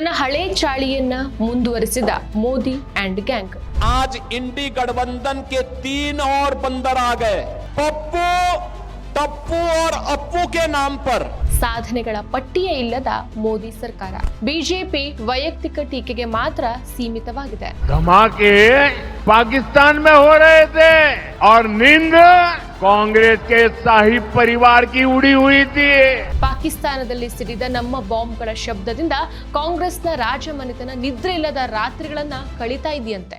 ತನ್ನ ಹಳೆ ಚಾಳಿಯನ್ನ ಮುಂದುವರಿಸಿದ ಮೋದಿ ಅಂಡ್ ಗ್ಯಾಂಗ್ आज इंडी गठबंधन के तीन और बंदर आ गए पप्पू टप्पू और अप्पू के नाम पर ಸಾಧನೆಗಳ ಪಟ್ಟಿಯೇ ಇಲ್ಲದ ಮೋದಿ ಸರ್ಕಾರ ಬಿಜೆಪಿ ವೈಯಕ್ತಿಕ ಟೀಕೆಗೆ ಮಾತ್ರ ಸೀಮಿತವಾಗಿದೆ धमाके पाकिस्तान में हो रहे थे और नींद कांग्रेस के शाही परिवार की उड़ी हुई थी ಪಾಕಿಸ್ತಾನದಲ್ಲಿ ಸಿಡಿದ ನಮ್ಮ ಬಾಂಬ್ಗಳ ಶಬ್ದದಿಂದ ಕಾಂಗ್ರೆಸ್ನ ರಾಜಮನೆತನ ನಿದ್ರೆ ಇಲ್ಲದ ರಾತ್ರಿಗಳನ್ನ ಕಳೀತಾ ಇದೆಯಂತೆ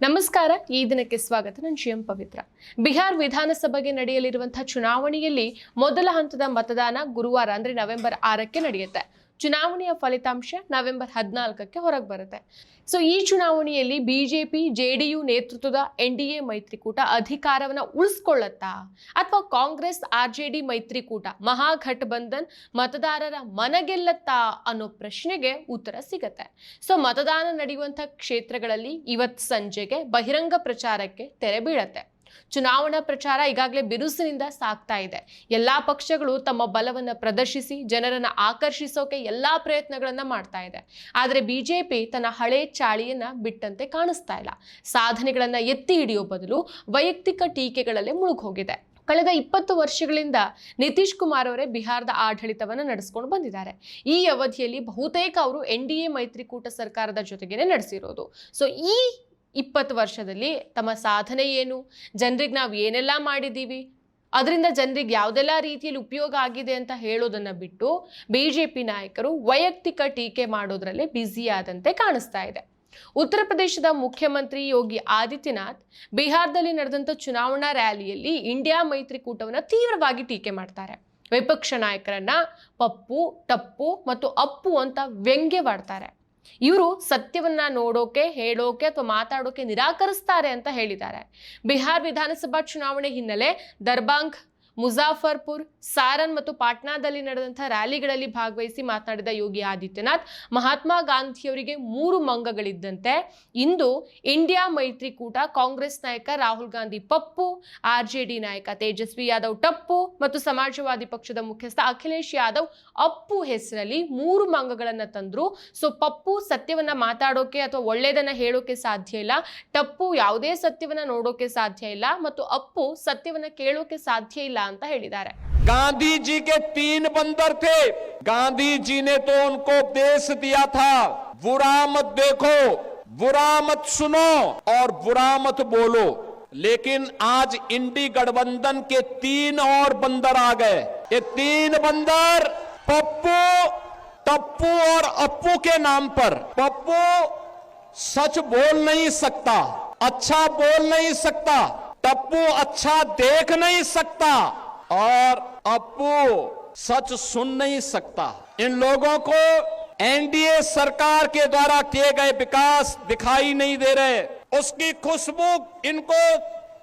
ನಮಸ್ಕಾರ, ಈ ದಿನಕ್ಕೆ ಸ್ವಾಗತ. ನಾನು ಜಿಎಂ ಪವಿತ್ರ. ಬಿಹಾರ್ ವಿಧಾನಸಭೆಗೆ ನಡೆಯಲಿರುವಂತಹ ಚುನಾವಣೆಯಲ್ಲಿ ಮೊದಲ ಹಂತದ ಮತದಾನ ಗುರುವಾರ, ಅಂದ್ರೆ ನವೆಂಬರ್ ಆರಕ್ಕೆ ನಡೆಯುತ್ತೆ. ಚುನಾವಣೆಯ ಫಲಿತಾಂಶ ನವೆಂಬರ್ ಹದಿನಾಲ್ಕಕ್ಕೆ ಹೊರಗೆ ಬರುತ್ತೆ. ಸೊ ಈ ಚುನಾವಣೆಯಲ್ಲಿ ಬಿಜೆಪಿ ಜೆಡಿಯು ನೇತೃತ್ವದ ಎನ್ ಡಿ ಎ ಮೈತ್ರಿಕೂಟ ಅಧಿಕಾರವನ್ನು ಉಳಿಸ್ಕೊಳ್ಳುತ್ತಾ? ಅಥವಾ ಕಾಂಗ್ರೆಸ್, ಆರ್ ಜೆ ಡಿ ಮೈತ್ರಿಕೂಟ ಮಹಾಗಠಬಂಧನ್ ಮತದಾರರ ಮನಗೆಲ್ಲತ್ತಾ ಅನ್ನೋ ಪ್ರಶ್ನೆಗೆ ಉತ್ತರ ಸಿಗತ್ತೆ. ಸೊ ಮತದಾನ ನಡೆಯುವಂಥ ಕ್ಷೇತ್ರಗಳಲ್ಲಿ ಇವತ್ತು ಸಂಜೆಗೆ ಬಹಿರಂಗ ಪ್ರಚಾರಕ್ಕೆ ತೆರೆ ಬೀಳತ್ತೆ. ಚುನಾವಣಾ ಪ್ರಚಾರ ಈಗಾಗಲೇ ಬಿರುಸಿನಿಂದ ಸಾಗ್ತಾ ಇದೆ. ಎಲ್ಲಾ ಪಕ್ಷಗಳು ತಮ್ಮ ಬಲವನ್ನ ಪ್ರದರ್ಶಿಸಿ, ಜನರನ್ನ ಆಕರ್ಷಿಸೋಕೆ ಎಲ್ಲಾ ಪ್ರಯತ್ನಗಳನ್ನ ಮಾಡ್ತಾ ಇದೆ. ಆದರೆ ಬಿಜೆಪಿ ತನ್ನ ಹಳೆ ಚಾಳಿಯನ್ನ ಬಿಟ್ಟಂತೆ ಕಾಣಿಸ್ತಾ ಇಲ್ಲ. ಸಾಧನೆಗಳನ್ನ ಎತ್ತಿ ಹಿಡಿಯೋ ಬದಲು ವೈಯಕ್ತಿಕ ಟೀಕೆಗಳಲ್ಲೇ ಮುಳುಗೋಗಿದೆ ಕಳೆದ ಇಪ್ಪತ್ತು ವರ್ಷಗಳಿಂದ ನಿತೀಶ್ ಕುಮಾರ್ ಅವರೇ ಬಿಹಾರದ ಆಡಳಿತವನ್ನು ನಡೆಸ್ಕೊಂಡು ಬಂದಿದ್ದಾರೆ. ಈ ಅವಧಿಯಲ್ಲಿ ಬಹುತೇಕ ಅವರು ಎನ್ ಡಿ ಎ ಮೈತ್ರಿಕೂಟ ಸರ್ಕಾರದ ಜೊತೆಗೇನೆ ನಡೆಸಿರೋದು. ಸೊ ಈ ಇಪ್ಪತ್ತು ವರ್ಷದಲ್ಲಿ ತಮ್ಮ ಸಾಧನೆ ಏನು? ಜನರಿಗೆ ನಾವು ಏನೆಲ್ಲ ಮಾಡಿದ್ದೀವಿ? ಅದರಿಂದ ಜನರಿಗೆ ಯಾವುದೆಲ್ಲ ರೀತಿಯಲ್ಲಿ ಉಪಯೋಗ ಆಗಿದೆ ಅಂತ ಹೇಳೋದನ್ನು ಬಿಟ್ಟು ಬಿ ಜೆ ಪಿ ನಾಯಕರು ವೈಯಕ್ತಿಕ ಟೀಕೆ ಮಾಡೋದರಲ್ಲೇ ಬ್ಯುಸಿಯಾದಂತೆ ಕಾಣಿಸ್ತಾ ಇದೆ. ಉತ್ತರ ಪ್ರದೇಶದ ಮುಖ್ಯಮಂತ್ರಿ ಯೋಗಿ ಆದಿತ್ಯನಾಥ್ ಬಿಹಾರದಲ್ಲಿ ನಡೆದಂಥ ಚುನಾವಣಾ ರ್ಯಾಲಿಯಲ್ಲಿ ಇಂಡಿಯಾ ಮೈತ್ರಿಕೂಟವನ್ನು ತೀವ್ರವಾಗಿ ಟೀಕೆ ಮಾಡ್ತಾರೆ. ವಿಪಕ್ಷ ನಾಯಕರನ್ನ ಪಪ್ಪು, ಟಪ್ಪು ಮತ್ತು ಅಪ್ಪು ಅಂತ ವ್ಯಂಗ್ಯವಾಡ್ತಾರೆ. ಇವರು ಸತ್ಯವನ್ನ ನೋಡೋಕೆ ಹೇಳೋಕೆ ಅಥವಾ ಮಾತಾಡೋಕೆ ನಿರಾಕರಿಸ್ತಾರೆ ಅಂತ ಹೇಳಿದ್ದಾರೆ. ಬಿಹಾರ್ ವಿಧಾನಸಭಾ ಚುನಾವಣೆ ಹಿನ್ನೆಲೆ ದರ್ಬಾಂಗ್ ಮುಜಾಫರ್ಪುರ್, ಸಾರನ್ ಮತ್ತು ಪಾಟ್ನಾದಲ್ಲಿ ನಡೆದಂಥ ರ್ಯಾಲಿಗಳಲ್ಲಿ ಭಾಗವಹಿಸಿ ಮಾತನಾಡಿದ ಯೋಗಿ ಆದಿತ್ಯನಾಥ್, ಮಹಾತ್ಮ ಗಾಂಧಿಯವರಿಗೆ ಮೂರು ಮಂಗಗಳಿದ್ದಂತೆ. ಇಂದು ಇಂಡಿಯಾ ಮೈತ್ರಿಕೂಟ, ಕಾಂಗ್ರೆಸ್ ನಾಯಕ Rahul Gandhi Pappu, R J D ನಾಯಕ ತೇಜಸ್ವಿ ಯಾದವ್ ಟಪ್ಪು ಮತ್ತು ಸಮಾಜವಾದಿ ಪಕ್ಷದ ಮುಖ್ಯಸ್ಥ ಅಖಿಲೇಶ್ ಯಾದವ್ ಅಪ್ಪು ಹೆಸರಲ್ಲಿ ಮೂರು ಮಂಗಗಳನ್ನ ತಂದ್ರು. ಸೊ, ಪಪ್ಪು ಸತ್ಯವನ್ನ ಮಾತಾಡೋಕೆ ಅಥವಾ ಒಳ್ಳೇದನ್ನ ಹೇಳೋಕೆ ಸಾಧ್ಯ ಇಲ್ಲ. ಟಪ್ಪು ಯಾವುದೇ ಸತ್ಯವನ್ನ ನೋಡೋಕೆ ಸಾಧ್ಯ ಇಲ್ಲ ಮತ್ತು ಅಪ್ಪು ಸತ್ಯವನ್ನ ಕೇಳೋಕೆ ಸಾಧ್ಯ ಇಲ್ಲ ಅಂತ ಹೇಳಿದ್ದಾರೆ गांधी जी के तीन बंदर थे गांधी जी ने तो उनको उपदेश दिया था बुरा मत देखो बुरा मत सुनो और बुरा मत बोलो लेकिन आज इंडी गठबंधन के तीन और बंदर आ गए ये तीन बंदर पप्पू टप्पू और अप्पू के नाम पर पप्पू सच बोल नहीं सकता अच्छा बोल नहीं सकता टप्पू अच्छा देख नहीं सकता और अप्पू सच सुन नहीं सकता। इन लोगों को एनडीए सरकार के द्वारा किए गए विकास दिखाई नहीं दे रहे। उसकी खुशबू इनको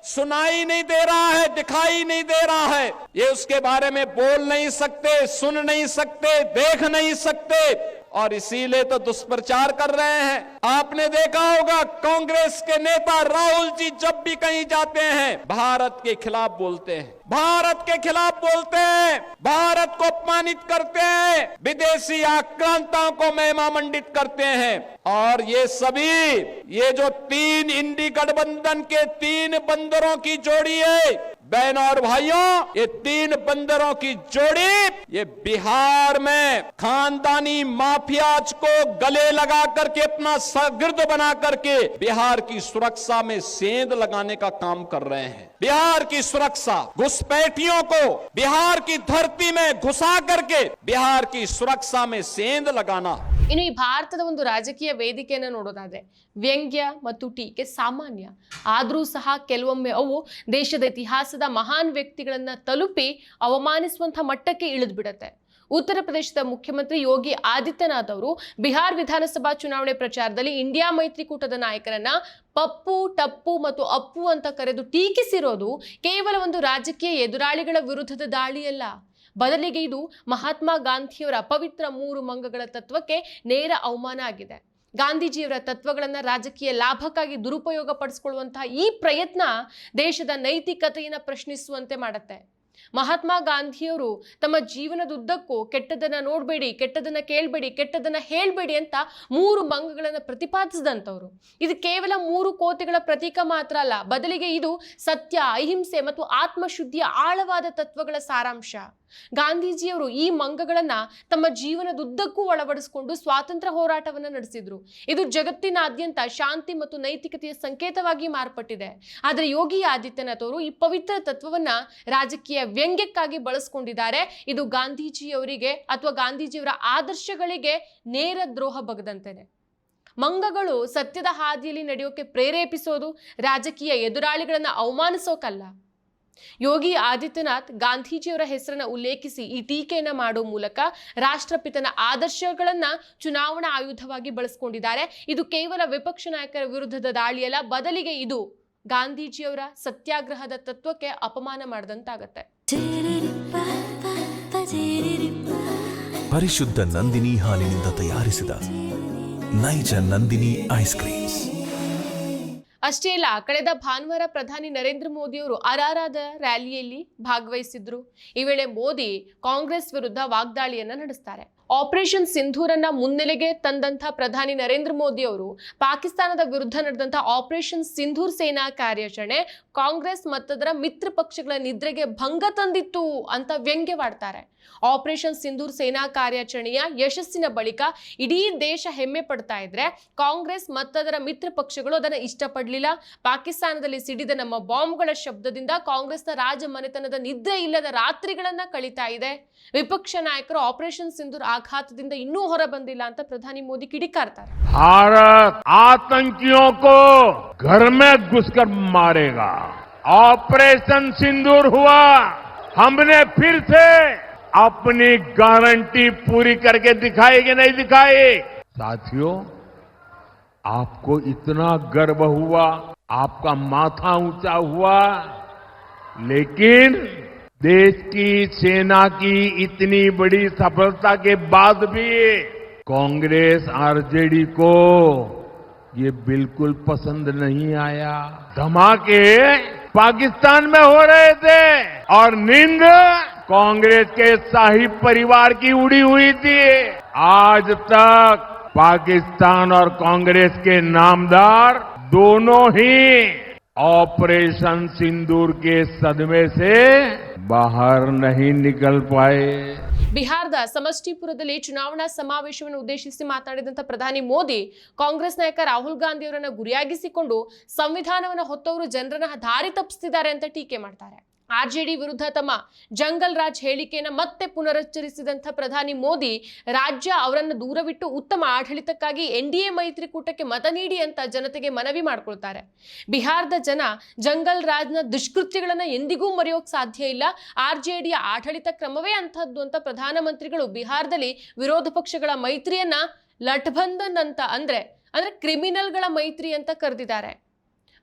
सुनाई नहीं दे रहा है, दिखाई नहीं दे रहा है। ये उसके बारे में बोल नहीं सकते, सुन नहीं सकते, देख नहीं सकते। और इसीलिए तो दुष्प्रचार कर रहे हैं। आपने देखा होगा, कांग्रेस के नेता राहुल जी जब भी कहीं जाते हैं, भारत के खिलाफ बोलते हैं। भारत के खिलाफ बोलते हैं। भारत को अपमानित करते हैं। विदेशी आक्रांताओं को महिमा मंडित करते हैं। और ये सभी, ये जो तीन इंडी गठबंधन के तीन बंदरों की जोड़ी है बहनों और भाइयों, ये तीन बंदरों की जोड़ी, ये बिहार में खानदानी माफियाज को गले लगा करके, अपना सर्गिर्द बना करके बिहार की सुरक्षा में सेंध लगाने का काम कर रहे हैं। बिहार की सुरक्षा, घुसपैठियों को बिहार की धरती में घुसा करके बिहार की सुरक्षा में सेंध लगाना। ಇನ್ನು ಈ ಭಾರತದ ಒಂದು ರಾಜಕೀಯ ವೇದಿಕೆಯನ್ನು ನೋಡೋದಾದ್ರೆ ವ್ಯಂಗ್ಯ ಮತ್ತು ಟೀಕೆ ಸಾಮಾನ್ಯ. ಆದರೂ ಸಹ ಕೆಲವೊಮ್ಮೆ ಅವು ದೇಶದ ಇತಿಹಾಸದ ಮಹಾನ್ ವ್ಯಕ್ತಿಗಳನ್ನ ತಲುಪಿ ಅವಮಾನಿಸುವಂಥ ಮಟ್ಟಕ್ಕೆ ಇಳಿದು ಬಿಡತ್ತೆ ಉತ್ತರ ಪ್ರದೇಶದ ಮುಖ್ಯಮಂತ್ರಿ ಯೋಗಿ ಆದಿತ್ಯನಾಥ್ ಅವರು ಬಿಹಾರ್ ವಿಧಾನಸಭಾ ಚುನಾವಣೆ ಪ್ರಚಾರದಲ್ಲಿ ಇಂಡಿಯಾ ಮೈತ್ರಿಕೂಟದ ನಾಯಕರನ್ನ ಪಪ್ಪು, ಟಪ್ಪು ಮತ್ತು ಅಪ್ಪು ಅಂತ ಕರೆದು ಟೀಕಿಸಿರೋದು ಕೇವಲ ಒಂದು ರಾಜಕೀಯ ಎದುರಾಳಿಗಳ ವಿರುದ್ಧದ ದಾಳಿಯಲ್ಲ. ಬದಲಿಗೆ ಇದು ಮಹಾತ್ಮ ಗಾಂಧಿಯವರ ಅಪವಿತ್ರ ಮೂರು ಮಂಗಗಳ ತತ್ವಕ್ಕೆ ನೇರ ಅವಮಾನ ಆಗಿದೆ. ಗಾಂಧೀಜಿಯವರ ತತ್ವಗಳನ್ನು ರಾಜಕೀಯ ಲಾಭಕ್ಕಾಗಿ ದುರುಪಯೋಗ ಪಡಿಸ್ಕೊಳ್ಳುವಂತಹ ಈ ಪ್ರಯತ್ನ ದೇಶದ ನೈತಿಕತೆಯನ್ನು ಪ್ರಶ್ನಿಸುವಂತೆ ಮಾಡುತ್ತೆ. ಮಹಾತ್ಮ ಗಾಂಧಿಯವರು ತಮ್ಮ ಜೀವನದುದ್ದಕ್ಕೂ ಕೆಟ್ಟದನ್ನ ನೋಡಬೇಡಿ ಕೆಟ್ಟದನ್ನ ಕೇಳಬೇಡಿ ಕೆಟ್ಟದನ್ನ ಹೇಳಬೇಡಿ ಅಂತ ಮೂರು ಮಂಗಗಳನ್ನು ಪ್ರತಿಪಾದಿಸಿದಂಥವ್ರು. ಇದು ಕೇವಲ ಮೂರು ಕೋತೆಗಳ ಪ್ರತೀಕ ಮಾತ್ರ ಅಲ್ಲ, ಬದಲಿಗೆ ಇದು ಸತ್ಯ, ಅಹಿಂಸೆ ಮತ್ತು ಆತ್ಮಶುದ್ಧಿಯ ಆಳವಾದ ತತ್ವಗಳ ಸಾರಾಂಶ. ಗಾಂಧೀಜಿಯವರು ಈ ಮಂಗಗಳನ್ನ ತಮ್ಮ ಜೀವನದುದ್ದಕ್ಕೂ ಅಳವಡಿಸಿಕೊಂಡು ಸ್ವಾತಂತ್ರ್ಯ ಹೋರಾಟವನ್ನ ನಡೆಸಿದ್ರು. ಇದು ಜಗತ್ತಿನಾದ್ಯಂತ ಶಾಂತಿ ಮತ್ತು ನೈತಿಕತೆಯ ಸಂಕೇತವಾಗಿ ಮಾರ್ಪಟ್ಟಿದೆ. ಆದರೆ ಯೋಗಿ ಆದಿತ್ಯನಾಥ್ ಅವರು ಈ ಪವಿತ್ರ ತತ್ವವನ್ನ ರಾಜಕೀಯ ವ್ಯಂಗ್ಯಕ್ಕಾಗಿ ಬಳಸ್ಕೊಂಡಿದ್ದಾರೆ. ಇದು ಗಾಂಧೀಜಿಯವರಿಗೆ ಅಥವಾ ಗಾಂಧೀಜಿಯವರ ಆದರ್ಶಗಳಿಗೆ ನೇರ ದ್ರೋಹ ಬಗದಂತೆನೆ. ಮಂಗಗಳು ಸತ್ಯದ ಹಾದಿಯಲ್ಲಿ ನಡೆಯೋಕೆ ಪ್ರೇರೇಪಿಸೋದು ರಾಜಕೀಯ ಎದುರಾಳಿಗಳನ್ನ ಅವಮಾನಿಸೋಕಲ್ಲ. ಯೋಗಿ ಆದಿತ್ಯನಾಥ್ ಗಾಂಧೀಜಿಯವರ ಹೆಸರನ್ನು ಉಲ್ಲೇಖಿಸಿ ಈ ಟೀಕೆಯನ್ನು ಮಾಡುವ ಮೂಲಕ ರಾಷ್ಟ್ರಪಿತನ ಆದರ್ಶಗಳನ್ನ ಚುನಾವಣಾ ಆಯುಧವಾಗಿ ಬಳಸ್ಕೊಂಡಿದ್ದಾರೆ. ಇದು ಕೇವಲ ವಿಪಕ್ಷ ನಾಯಕರ ವಿರುದ್ಧದ ದಾಳಿಯಲ್ಲ, ಬದಲಿಗೆ ಇದು ಗಾಂಧೀಜಿಯವರ ಸತ್ಯಾಗ್ರಹದ ತತ್ವಕ್ಕೆ ಅಪಮಾನ ಮಾಡಿದಂತಾಗತ್ತೆ. ಪರಿಶುದ್ಧ ನಂದಿನಿ ಹಾಲಿನಿಂದ ತಯಾರಿಸಿದ ನೈಜ ನಂದಿನಿ ಐಸ್ ಕ್ರೀಮ್ಸ್. ಅಷ್ಟೇ ಅಲ್ಲ ಕಳೆದ ಭಾನುವಾರ ಪ್ರಧಾನಿ ನರೇಂದ್ರ ಮೋದಿಯವರು ಅರಾರಾದ ರ್ಯಾಲಿಯಲ್ಲಿ ಭಾಗವಹಿಸಿದ್ರು. ಈ ವೇಳೆ ಮೋದಿ ಕಾಂಗ್ರೆಸ್ ವಿರುದ್ಧ ವಾಗ್ದಾಳಿಯನ್ನ ನಡೆಸ್ತಾರೆ. ಆಪರೇಷನ್ ಸಿಂಧೂರನ್ನ ಮುನ್ನೆಲೆಗೆ ತಂದಂಥ ಪ್ರಧಾನಿ ನರೇಂದ್ರ ಮೋದಿ ಅವರು ಪಾಕಿಸ್ತಾನದ ವಿರುದ್ಧ ನಡೆದಂಥ ಆಪರೇಷನ್ ಸಿಂಧೂರ್ ಸೇನಾ ಕಾರ್ಯಾಚರಣೆ ಕಾಂಗ್ರೆಸ್ ಮತ್ತದರ ಮಿತ್ರ ಪಕ್ಷಗಳ ನಿದ್ರೆಗೆ ಭಂಗ ತಂದಿತ್ತು ಅಂತ ವ್ಯಂಗ್ಯವಾಡ್ತಾರೆ. ಆಪರೇಷನ್ ಸಿಂಧೂರ್ ಸೇನಾ ಕಾರ್ಯಾಚರಣೆಯ ಯಶಸ್ಸಿನ ಬಳಿಕ ಇಡೀ ದೇಶ ಹೆಮ್ಮೆ ಪಡ್ತಾ ಇದ್ರೆ ಕಾಂಗ್ರೆಸ್ ಮತ್ತದರ ಮಿತ್ರ ಪಕ್ಷಗಳು ಅದನ್ನು ಇಷ್ಟಪಡಲಿಲ್ಲ. ಪಾಕಿಸ್ತಾನದಲ್ಲಿ ಸಿಡಿದ ನಮ್ಮ ಬಾಂಬ್ಗಳ ಶಬ್ದದಿಂದ ಕಾಂಗ್ರೆಸ್ನ ರಾಜಮನೆತನದ ನಿದ್ರೆ ಇಲ್ಲದ ರಾತ್ರಿಗಳನ್ನ ಕಳೀತಾ ಇದೆ. ವಿಪಕ್ಷ ನಾಯಕರು ಆಪರೇಷನ್ ಸಿಂಧೂರ್ ಆಘಾತದಿಂದ ಇನ್ನೂ ಹೊರ ಬಂದಿಲ್ಲ ಅಂತ ಪ್ರಧಾನಿ ಮೋದಿ ಕಿಡಿಕಾರ್ತಾರೆ भारत आतंकियों को घर में घुसकर मारेगा ऑपरेशन सिंदूर हुआ हमने फिर से अपनी गारंटी पूरी करके दिखाई कि नहीं दिखाई साथियों आपको इतना गर्व हुआ आपका माथा ऊंचा हुआ लेकिन देश की सेना की इतनी बड़ी सफलता के बाद भी कांग्रेस आरजेडी को ये बिल्कुल पसंद नहीं आया। धमाके पाकिस्तान में हो रहे थे और नींद कांग्रेस के शाही परिवार की उड़ी हुई थी। आज तक पाकिस्तान और कांग्रेस के नामदार दोनों ही ऑपरेशन सिंदूर के सदमे से बाहर नहीं निकल पाए ಬಿಹಾರದ ಸಮಷ್ಟಿಪುರದಲ್ಲಿ ಚುನಾವಣಾ ಸಮಾವೇಶವನ್ನು ಉದ್ದೇಶಿಸಿ ಮಾತನಾಡಿದಂತ ಪ್ರಧಾನಿ ಮೋದಿ ಕಾಂಗ್ರೆಸ್ ನಾಯಕ ರಾಹುಲ್ ಗಾಂಧಿ ಅವರನ್ನ ಗುರಿಯಾಗಿಸಿಕೊಂಡು ಸಂವಿಧಾನವನ್ನು ಹೊತ್ತವರು ಜನರನ್ನ ದಾರಿ ತಪ್ಪಿಸ್ತಿದ್ದಾರೆ ಅಂತ ಟೀಕೆ ಮಾಡ್ತಾರೆ ಆರ್ಜೆಡಿ ವಿರುದ್ಧ ತಮ್ಮ ಜಂಗಲ್ ರಾಜ್ ಹೇಳಿಕೆಯನ್ನು ಮತ್ತೆ ಪುನರುಚ್ಚರಿಸಿದಂಥ ಪ್ರಧಾನಿ ಮೋದಿ, ರಾಜ್ಯ ಅವರನ್ನು ದೂರವಿಟ್ಟು ಉತ್ತಮ ಆಡಳಿತಕ್ಕಾಗಿ ಎನ್ ಡಿ ಎ ಮೈತ್ರಿಕೂಟಕ್ಕೆ ಮತ ನೀಡಿ ಅಂತ ಜನತೆಗೆ ಮನವಿ ಮಾಡ್ಕೊಳ್ತಾರೆ. ಬಿಹಾರದ ಜನ ಜಂಗಲ್ ರಾಜ್ನ ದುಷ್ಕೃತ್ಯಗಳನ್ನು ಎಂದಿಗೂ ಮರೆಯೋಕೆ ಸಾಧ್ಯ ಇಲ್ಲ. ಆರ್ ಜೆ ಡಿಯ ಆಡಳಿತ ಕ್ರಮವೇ ಅಂಥದ್ದು ಅಂತ ಪ್ರಧಾನಮಂತ್ರಿಗಳು ಬಿಹಾರದಲ್ಲಿ ವಿರೋಧ ಪಕ್ಷಗಳ ಮೈತ್ರಿಯನ್ನ ಲಠಬಂಧನ್ ಅಂತ ಅಂದ್ರೆ ಅಂದ್ರೆ ಕ್ರಿಮಿನಲ್ಗಳ ಮೈತ್ರಿ ಅಂತ ಕರೆದಿದ್ದಾರೆ.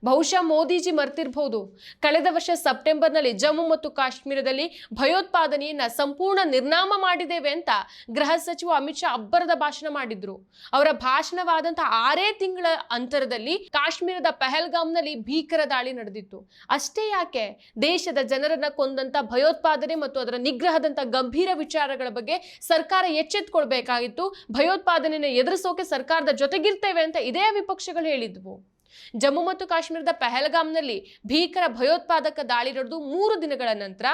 ಬಹುಶಃ ಮೋದಿಜಿ ಮರ್ತಿರ್ಬಹುದು ಕಳೆದ ವರ್ಷ ಸೆಪ್ಟೆಂಬರ್ನಲ್ಲಿ ಜಮ್ಮು ಮತ್ತು ಕಾಶ್ಮೀರದಲ್ಲಿ ಭಯೋತ್ಪಾದನೆಯನ್ನ ಸಂಪೂರ್ಣ ನಿರ್ನಾಮ ಮಾಡಿದ್ದೇವೆ ಅಂತ ಗೃಹ ಸಚಿವ ಅಮಿತ್ ಶಾ ಅಬ್ಬರದ ಭಾಷಣ ಮಾಡಿದ್ರು. ಅವರ ಭಾಷಣವಾದಂತಹ ಆರೇ ತಿಂಗಳ ಅಂತರದಲ್ಲಿ ಕಾಶ್ಮೀರದ ಪಹಲ್ಗಾಮ್ನಲ್ಲಿ ಭೀಕರ ದಾಳಿ ನಡೆದಿತ್ತು. ಅಷ್ಟೇ ಯಾಕೆ? ದೇಶದ ಜನರನ್ನ ಕೊಂದಂತ ಭಯೋತ್ಪಾದನೆ ಮತ್ತು ಅದರ ನಿಗ್ರಹದಂತ ಗಂಭೀರ ವಿಚಾರಗಳ ಬಗ್ಗೆ ಸರ್ಕಾರ ಎಚ್ಚೆತ್ಕೊಳ್ಬೇಕಾಗಿತ್ತು. ಭಯೋತ್ಪಾದನೆಯನ್ನು ಎದುರಿಸೋಕೆ ಸರ್ಕಾರದ ಜೊತೆಗಿರ್ತೇವೆ ಅಂತ ಇದೇ ವಿಪಕ್ಷಗಳು ಹೇಳಿದ್ವು. ಜಮ್ಮು ಮತ್ತು ಕಾಶ್ಮೀರದ ಪೆಹಲ್ಗಾಮ್ನಲ್ಲಿ ಭೀಕರ ಭಯೋತ್ಪಾದಕ ದಾಳಿ ನಡೆದು ಮೂರು ದಿನಗಳ ನಂತರ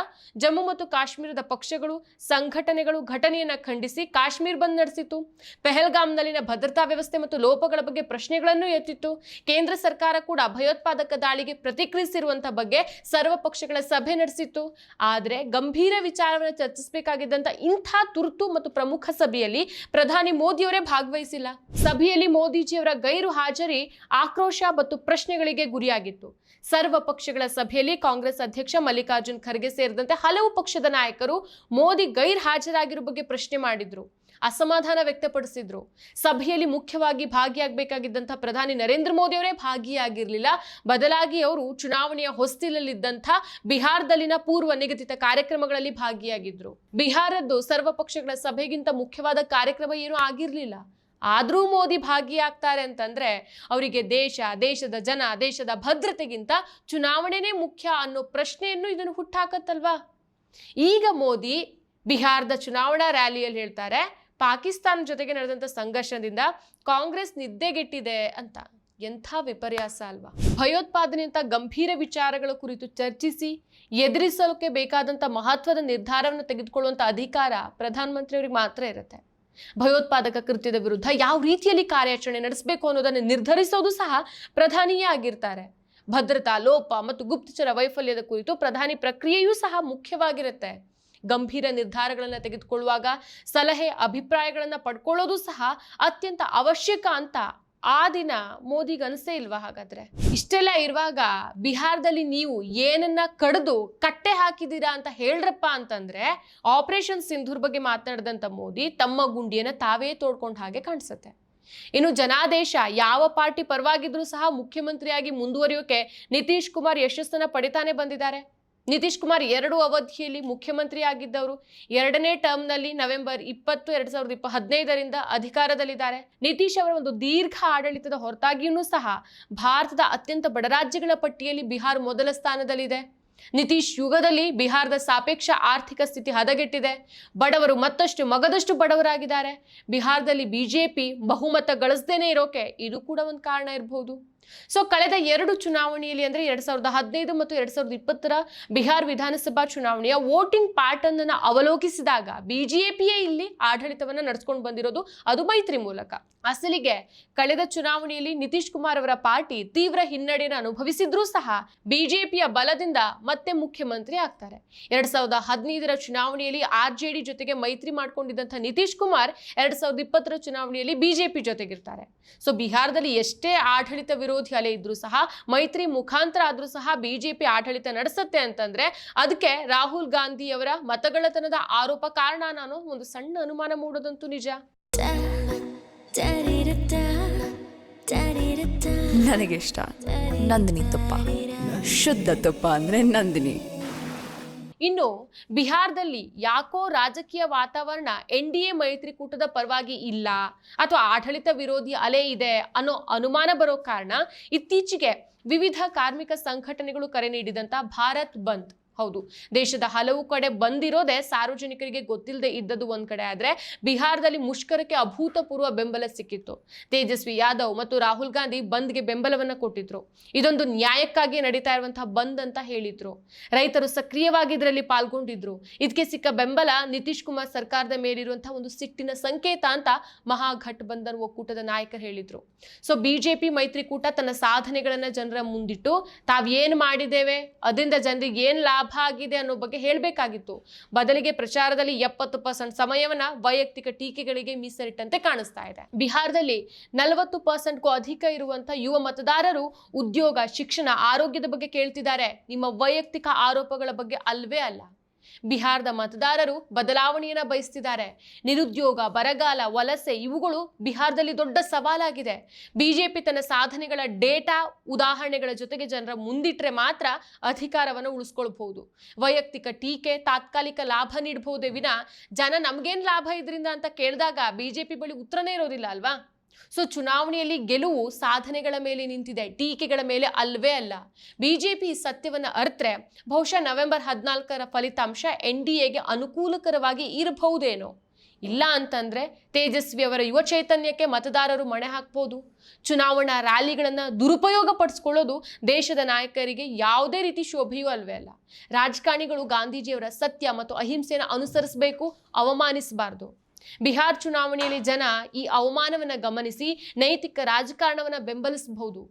ಜಮ್ಮು ಮತ್ತು ಕಾಶ್ಮೀರದ ಪಕ್ಷಗಳು, ಸಂಘಟನೆಗಳು ಘಟನೆಯನ್ನು ಖಂಡಿಸಿ ಕಾಶ್ಮೀರ್ ಬಂದ್ ನಡೆಸಿತು ಪೆಹಲ್ಗಾಮ್ನಲ್ಲಿನ ಭದ್ರತಾ ವ್ಯವಸ್ಥೆ ಮತ್ತು ಲೋಪಗಳ ಬಗ್ಗೆ ಪ್ರಶ್ನೆಗಳನ್ನು ಎತ್ತಿತ್ತು. ಕೇಂದ್ರ ಸರ್ಕಾರ ಕೂಡ ಭಯೋತ್ಪಾದಕ ದಾಳಿಗೆ ಪ್ರತಿಕ್ರಿಯಿಸಿರುವಂತಹ ಬಗ್ಗೆ ಸರ್ವ ಪಕ್ಷಗಳ ಸಭೆ ನಡೆಸಿತ್ತು. ಆದರೆ ಗಂಭೀರ ವಿಚಾರವನ್ನು ಚರ್ಚಿಸಬೇಕಾಗಿದ್ದಂತ ಇಂಥ ತುರ್ತು ಮತ್ತು ಪ್ರಮುಖ ಸಭೆಯಲ್ಲಿ ಪ್ರಧಾನಿ ಮೋದಿಯವರೇ ಭಾಗವಹಿಸಿಲ್ಲ. ಸಭೆಯಲ್ಲಿ ಮೋದಿಜಿಯವರ ಗೈರು ಹಾಜರಿ, ಆಕ್ರೋಶ ಮತ್ತು ಪ್ರಶ್ನೆಗಳಿಗೆ ಗುರಿಯಾಗಿತ್ತು. ಸರ್ವ ಪಕ್ಷಗಳ ಸಭೆಯಲ್ಲಿ ಕಾಂಗ್ರೆಸ್ ಅಧ್ಯಕ್ಷ ಮಲ್ಲಿಕಾರ್ಜುನ್ ಖರ್ಗೆ ಸೇರಿದಂತೆ ಹಲವು ಪಕ್ಷದ ನಾಯಕರು ಮೋದಿ ಗೈರ್ ಹಾಜರಾಗಿರೋ ಬಗ್ಗೆ ಪ್ರಶ್ನೆ ಮಾಡಿದ್ರು. ಅಸಮಾಧಾನ ವ್ಯಕ್ತಪಡಿಸಿದ್ರು. ಸಭೆಯಲ್ಲಿ ಮುಖ್ಯವಾಗಿ ಭಾಗಿಯಾಗಬೇಕಾಗಿದ್ದಂತಹ ಪ್ರಧಾನಿ ನರೇಂದ್ರ ಮೋದಿ ಅವರೇ ಭಾಗಿಯಾಗಿರಲಿಲ್ಲ. ಬದಲಾಗಿ ಅವರು ಚುನಾವಣೆಯ ಹೊಸ್ತಿಲಲ್ಲಿದ್ದಂಥ ಬಿಹಾರದಲ್ಲಿನ ಪೂರ್ವ ನಿಗದಿತ ಕಾರ್ಯಕ್ರಮಗಳಲ್ಲಿ ಭಾಗಿಯಾಗಿದ್ರು. ಬಿಹಾರದ್ದು ಸರ್ವ ಪಕ್ಷಗಳ ಸಭೆಗಿಂತ ಮುಖ್ಯವಾದ ಕಾರ್ಯಕ್ರಮ ಏನೂ ಆಗಿರಲಿಲ್ಲ. ಆದರೂ ಮೋದಿ ಭಾಗಿಯಾಗ್ತಾರೆ ಅಂತಂದರೆ ಅವರಿಗೆ ದೇಶ, ದೇಶದ ಜನ, ದೇಶದ ಭದ್ರತೆಗಿಂತ ಚುನಾವಣೆನೇ ಮುಖ್ಯ ಅನ್ನೋ ಪ್ರಶ್ನೆಯನ್ನು ಇದನ್ನು ಹುಟ್ಟಾಕತ್ತಲ್ವಾ? ಈಗ ಮೋದಿ ಬಿಹಾರದ ಚುನಾವಣಾ ರ್ಯಾಲಿಯಲ್ಲಿ ಹೇಳ್ತಾರೆ, ಪಾಕಿಸ್ತಾನ ಜೊತೆಗೆ ನಡೆದಂಥ ಸಂಘರ್ಷದಿಂದ ಕಾಂಗ್ರೆಸ್ ನಿದ್ದೆಗೆಟ್ಟಿದೆ ಅಂತ. ಎಂಥ ವಿಪರ್ಯಾಸ ಅಲ್ವಾ? ಭಯೋತ್ಪಾದನೆಯಂಥ ಗಂಭೀರ ವಿಚಾರಗಳ ಕುರಿತು ಚರ್ಚಿಸಿ, ಎದುರಿಸೋಕೆ ಬೇಕಾದಂಥ ಮಹತ್ವದ ನಿರ್ಧಾರವನ್ನು ತೆಗೆದುಕೊಳ್ಳುವಂಥ ಅಧಿಕಾರ ಪ್ರಧಾನಮಂತ್ರಿಯವ್ರಿಗೆ ಮಾತ್ರ ಇರುತ್ತೆ. ಭಯೋತ್ಪಾದಕ ಕೃತ್ಯದ ವಿರುದ್ಧ ಯಾವ ರೀತಿಯಲ್ಲಿ ಕಾರ್ಯಾಚರಣೆ ನಡೆಸಬೇಕು ಅನ್ನೋದನ್ನು ನಿರ್ಧರಿಸೋದು ಸಹ ಪ್ರಧಾನಿಯೇ ಆಗಿರ್ತಾರೆ. ಭದ್ರತಾ, ಲೋಪ ಮತ್ತು ಗುಪ್ತಚರ ವೈಫಲ್ಯದ ಕುರಿತು ಪ್ರಧಾನಿ ಪ್ರಕ್ರಿಯೆಯೂ ಸಹ ಮುಖ್ಯವಾಗಿರುತ್ತೆ. ಗಂಭೀರ ನಿರ್ಧಾರಗಳನ್ನು ತೆಗೆದುಕೊಳ್ಳುವಾಗ ಸಲಹೆ, ಅಭಿಪ್ರಾಯಗಳನ್ನು ಪಡ್ಕೊಳ್ಳೋದು ಸಹ ಅತ್ಯಂತ ಅವಶ್ಯಕ ಅಂತ ಆ ದಿನ ಮೋದಿಗೆ ಅನಿಸೇ ಇಲ್ವಾ ಹಾಗಾದ್ರೆ? ಇಷ್ಟೆಲ್ಲ ಇರುವಾಗ ಬಿಹಾರದಲ್ಲಿ ನೀವು ಏನನ್ನ ಕಡಿದು ಕಟ್ಟೆ ಹಾಕಿದ್ದೀರಾ ಅಂತ ಹೇಳ್ರಪ್ಪ ಅಂತಂದ್ರೆ ಆಪರೇಷನ್ ಸಿಂಧೂರ್ ಬಗ್ಗೆ ಮಾತನಾಡಿದಂತ ಮೋದಿ ತಮ್ಮ ಗುಂಡಿಯನ್ನು ತಾವೇ ತೋಡ್ಕೊಂಡ ಹಾಗೆ ಕಾಣಿಸುತ್ತೆ. ಇನ್ನು ಜನಾದೇಶ ಯಾವ ಪಾರ್ಟಿ ಪರವಾಗಿದ್ರೂ ಸಹ ಮುಖ್ಯಮಂತ್ರಿಯಾಗಿ ಮುಂದುವರಿಯೋಕೆ ನಿತೀಶ್ ಕುಮಾರ್ ಯಶಸ್ಸನ್ನ ಪಡಿತಾನೆ ಬಂದಿದ್ದಾರೆ. ನಿತೀಶ್ ಕುಮಾರ್ ಎರಡು ಅವಧಿಯಲ್ಲಿ ಮುಖ್ಯಮಂತ್ರಿ ಆಗಿದ್ದವರು ಎರಡನೇ ಟರ್ಮ್ನಲ್ಲಿ ನವೆಂಬರ್ ಇಪ್ಪತ್ತು, ಎರಡ್ ಸಾವಿರದ ಇಪ್ಪ ಹದಿನೈದರಿಂದ ಅಧಿಕಾರದಲ್ಲಿದ್ದಾರೆ. ನಿತೀಶ್ ಅವರ ಒಂದು ದೀರ್ಘ ಆಡಳಿತದ ಹೊರತಾಗಿಯೂ ಸಹ ಭಾರತದ ಅತ್ಯಂತ ಬಡ ರಾಜ್ಯಗಳ ಪಟ್ಟಿಯಲ್ಲಿ ಬಿಹಾರ ಮೊದಲ ಸ್ಥಾನದಲ್ಲಿದೆ. ನಿತೀಶ್ ಯುಗದಲ್ಲಿ ಬಿಹಾರದ ಸಾಪೇಕ್ಷ ಆರ್ಥಿಕ ಸ್ಥಿತಿ ಹದಗೆಟ್ಟಿದೆ. ಬಡವರು ಮತ್ತಷ್ಟು ಮಗದಷ್ಟು ಬಡವರಾಗಿದ್ದಾರೆ. ಬಿಹಾರದಲ್ಲಿ ಬಿಜೆಪಿ ಬಹುಮತ ಗಳಿಸದೇನೆ ಇರೋಕೆ ಇದು ಕೂಡ ಒಂದು ಕಾರಣ ಇರಬಹುದು ಸೊ ಕಳೆದ ಎರಡು ಚುನಾವಣೆಯಲ್ಲಿ ಅಂದ್ರೆ ಎರಡ್ ಸಾವಿರದ ಹದಿನೈದು ಮತ್ತು ಎರಡ್ ಸಾವಿರದ ಇಪ್ಪತ್ತರ ಬಿಹಾರ್ ವಿಧಾನಸಭಾ ಚುನಾವಣೆಯ ವೋಟಿಂಗ್ ಪ್ಯಾಟರ್ನ್ ಅನ್ನು ಅವಲೋಕಿಸಿದಾಗ ಬಿಜೆಪಿಯೇ ಇಲ್ಲಿ ಆಡಳಿತವನ್ನ ನಡೆಸ್ಕೊಂಡು ಬಂದಿರೋದು ಅದು ಮೈತ್ರಿ ಮೂಲಕ. ಅಸಲಿಗೆ ಕಳೆದ ಚುನಾವಣೆಯಲ್ಲಿ ನಿತೀಶ್ ಕುಮಾರ್ ಅವರ ಪಾರ್ಟಿ ತೀವ್ರ ಹಿನ್ನಡೆಯನ್ನು ಅನುಭವಿಸಿದ್ರೂ ಸಹ ಬಿಜೆಪಿಯ ಬಲದಿಂದ ಮತ್ತೆ ಮುಖ್ಯಮಂತ್ರಿ ಆಗ್ತಾರೆ. ಎರಡ್ ಸಾವಿರದ ಹದಿನೈದರ ಚುನಾವಣೆಯಲ್ಲಿ ಆರ್ ಜೆ ಜೊತೆಗೆ ಮೈತ್ರಿ ಮಾಡ್ಕೊಂಡಿದ್ದಂತಹ ನಿತೀಶ್ ಕುಮಾರ್ ಎರಡ್ ಸಾವಿರದ ಇಪ್ಪತ್ತರ ಚುನಾವಣೆಯಲ್ಲಿ ಬಿಜೆಪಿ ಜೊತೆಗಿರ್ತಾರೆ. ಸೊ ಬಿಹಾರದಲ್ಲಿ ಎಷ್ಟೇ ಆಡಳಿತ ವಿರೋಧಿ ಅಲೆ ಇದ್ರೂ ಸಹ, ಮೈತ್ರಿ ಮುಖಾಂತರ ಆದ್ರೂ ಸಹ ಬಿಜೆಪಿ ಆಡಳಿತ ನಡೆಸುತ್ತೆ ಅಂತಂದ್ರೆ ಅದಕ್ಕೆ ರಾಹುಲ್ ಗಾಂಧಿ ಅವರ ಮತಗಳತನದ ಆರೋಪ ಕಾರಣ ನಾನು ಒಂದು ಸಣ್ಣ ಅನುಮಾನ ಮೂಡೋದಂತೂ ನಿಜ. ನನಗಿಷ್ಟ ನಂದಿನಿ ತುಪ್ಪ. ಶುದ್ಧ ತುಪ್ಪ ಅಂದ್ರೆ ನಂದಿನಿ. ಇನ್ನು ಬಿಹಾರದಲ್ಲಿ ಯಾಕೋ ರಾಜಕೀಯ ವಾತಾವರಣ ಎನ್ ಡಿ ಎ ಮೈತ್ರಿಕೂಟದ ಪರವಾಗಿ ಇಲ್ಲ ಅಥವಾ ಆಡಳಿತ ವಿರೋಧಿ ಅಲೆ ಇದೆ ಅನ್ನೋ ಅನುಮಾನ ಬರೋ ಕಾರಣ ಇತ್ತೀಚೆಗೆ ವಿವಿಧ ಕಾರ್ಮಿಕ ಸಂಘಟನೆಗಳು ಕರೆ ನೀಡಿದಂತ ಭಾರತ್ ಬಂದ್. ಹೌದು. ದೇಶದ ಹಲವು ಕಡೆ ಬಂದಿರೋದೆ ಸಾರ್ವಜನಿಕರಿಗೆ ಗೊತ್ತಿಲ್ಲದೆ ಇದ್ದದ್ದು ಒಂದ್ ಕಡೆ ಆದ್ರೆ ಬಿಹಾರದಲ್ಲಿ ಮುಷ್ಕರಕ್ಕೆ ಅಭೂತಪೂರ್ವ ಬೆಂಬಲ ಸಿಕ್ಕಿತ್ತು. ತೇಜಸ್ವಿ ಯಾದವ್ ಮತ್ತು ರಾಹುಲ್ ಗಾಂಧಿ ಬಂದ್ಗೆ ಬೆಂಬಲವನ್ನ ಕೊಟ್ಟಿದ್ರು. ಇದೊಂದು ನ್ಯಾಯಕ್ಕಾಗಿ ನಡೀತಾ ಇರುವಂತಹ ಬಂದ್ ಅಂತ ಹೇಳಿದ್ರು. ರೈತರು ಸಕ್ರಿಯವಾಗಿ ಇದರಲ್ಲಿ ಪಾಲ್ಗೊಂಡಿದ್ರು. ಇದಕ್ಕೆ ಸಿಕ್ಕ ಬೆಂಬಲ ನಿತೀಶ್ ಕುಮಾರ್ ಸರ್ಕಾರದ ಮೇಲಿರುವಂತಹ ಒಂದು ಸಿಟ್ಟಿನ ಸಂಕೇತ ಅಂತ ಮಹಾಘಟಬಂಧನ್ ಒಕ್ಕೂಟದ ನಾಯಕರು ಹೇಳಿದ್ರು. ಸೊ ಬಿಜೆಪಿ ಮೈತ್ರಿಕೂಟ ತನ್ನ ಸಾಧನೆಗಳನ್ನ ಜನರ ಮುಂದಿಟ್ಟು ತಾವೇನ್ ಮಾಡಿದ್ದೇವೆ? ಅದರಿಂದ ಜನರಿಗೆ ಏನ್ ಲಾಭ ಆಗಿದೆ ಅನ್ನೋ ಬಗ್ಗೆ ಹೇಳಬೇಕಾಗಿತ್ತು. ಬದಲಿಗೆ ಪ್ರಚಾರದಲ್ಲಿ ಎಪ್ಪತ್ತು ಪರ್ಸೆಂಟ್ ಸಮಯವನ್ನ ವೈಯಕ್ತಿಕ ಟೀಕೆಗಳಿಗೆ ಮೀಸಲಿಟ್ಟಂತೆ ಕಾಣಿಸ್ತಾ ಇದೆ. ಬಿಹಾರದಲ್ಲಿ ನಲವತ್ತು ಪರ್ಸೆಂಟ್ಗೂ ಅಧಿಕ ಇರುವಂತಹ ಯುವ ಮತದಾರರು ಉದ್ಯೋಗ, ಶಿಕ್ಷಣ, ಆರೋಗ್ಯದ ಬಗ್ಗೆ ಕೇಳ್ತಿದ್ದಾರೆ. ನಿಮ್ಮ ವೈಯಕ್ತಿಕ ಆರೋಪಗಳ ಬಗ್ಗೆ ಅಲ್ವೇ ಅಲ್ಲ. ಬಿಹಾರದ ಮತದಾರರು ಬದಲಾವಣೆಯನ್ನ ಬಯಸ್ತಿದ್ದಾರೆ. ನಿರುದ್ಯೋಗ, ಬರಗಾಲ, ವಲಸೆ ಇವುಗಳು ಬಿಹಾರದಲ್ಲಿ ದೊಡ್ಡ ಸವಾಲಾಗಿದೆ. ಬಿಜೆಪಿ ತನ್ನ ಸಾಧನೆಗಳ ಡೇಟಾ ಉದಾಹರಣೆಗಳ ಜೊತೆಗೆ ಜನರ ಮುಂದಿಟ್ಟರೆ ಮಾತ್ರ ಅಧಿಕಾರವನ್ನು ಉಳಿಸ್ಕೊಳ್ಬಹುದು. ವೈಯಕ್ತಿಕ ಟೀಕೆ, ತಾತ್ಕಾಲಿಕ ಲಾಭ ನೀಡಬಹುದೇ ವಿನ ಜನ ನಮಗೇನು ಲಾಭ ಇದರಿಂದ ಅಂತ ಕೇಳಿದಾಗ ಬಿಜೆಪಿ ಬಳಿ ಉತ್ತರನೇ ಇರೋದಿಲ್ಲ ಅಲ್ವಾ? ಸೊ ಚುನಾವಣೆಯಲ್ಲಿ ಗೆಲುವು ಸಾಧನೆಗಳ ಮೇಲೆ ನಿಂತಿದೆ, ಟೀಕೆಗಳ ಮೇಲೆ ಅಲ್ವೇ ಅಲ್ಲ. ಬಿಜೆಪಿ ಸತ್ಯವನ್ನು ಅರ್ತ್ರೆ, ಬಹುಶಃ ನವೆಂಬರ್ ಹದಿನಾಲ್ಕರ ಫಲಿತಾಂಶ ಎನ್ ಡಿ ಎಗೆ ಅನುಕೂಲಕರವಾಗಿ ಇರಬಹುದೇನೋ. ಇಲ್ಲ ಅಂತಂದ್ರೆ ತೇಜಸ್ವಿ ಅವರ ಯುವ ಚೈತನ್ಯಕ್ಕೆ ಮತದಾರರು ಮಣೆ ಹಾಕ್ಬೋದು. ಚುನಾವಣಾ ರ್ಯಾಲಿಗಳನ್ನು ದುರುಪಯೋಗ ಪಡಿಸ್ಕೊಳ್ಳೋದು ದೇಶದ ನಾಯಕರಿಗೆ ಯಾವುದೇ ರೀತಿ ಶೋಭೆಯೂ ಅಲ್ವೇ ಅಲ್ಲ. ರಾಜಕಾರಣಿಗಳು ಗಾಂಧೀಜಿಯವರ ಸತ್ಯ ಮತ್ತು ಅಹಿಂಸೆಯನ್ನು ಅನುಸರಿಸಬೇಕು, ಅವಮಾನಿಸಬಾರ್ದು. ಬಿಹಾರ್ ಚುನಾವಣೆಯಲ್ಲಿ ಜನ ಈ ಅವಮಾನವನ್ನು ಗಮನಿಸಿ ನೈತಿಕ ರಾಜಕಾರಣವನ್ನು ಬೆಂಬಲಿಸಬಹುದು.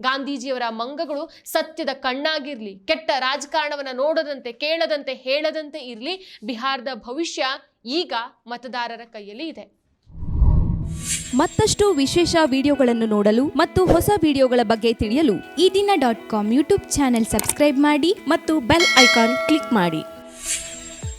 ಗಾಂಧೀಜಿಯವರ ಮಂಗಗಳು ಸತ್ಯದ ಕಣ್ಣಾಗಿರಲಿ, ಕೆಟ್ಟ ರಾಜಕಾರಣವನ್ನು ನೋಡದಂತೆ, ಕೇಳದಂತೆ, ಹೇಳದಂತೆ ಇರಲಿ ಬಿಹಾರದ ಭವಿಷ್ಯ ಈಗ ಮತದಾರರ ಕೈಯಲ್ಲಿ ಇದೆ. ಮತ್ತಷ್ಟು ವಿಶೇಷ ವಿಡಿಯೋಗಳನ್ನು ನೋಡಲು ಮತ್ತು ಹೊಸ ವಿಡಿಯೋಗಳ ಬಗ್ಗೆ ತಿಳಿಯಲು Ee Dina dot com YouTube channel subscribe ಮಾಡಿ ಮತ್ತು ಬೆಲ್ ಐಕಾನ್ ಕ್ಲಿಕ್ ಮಾಡಿ.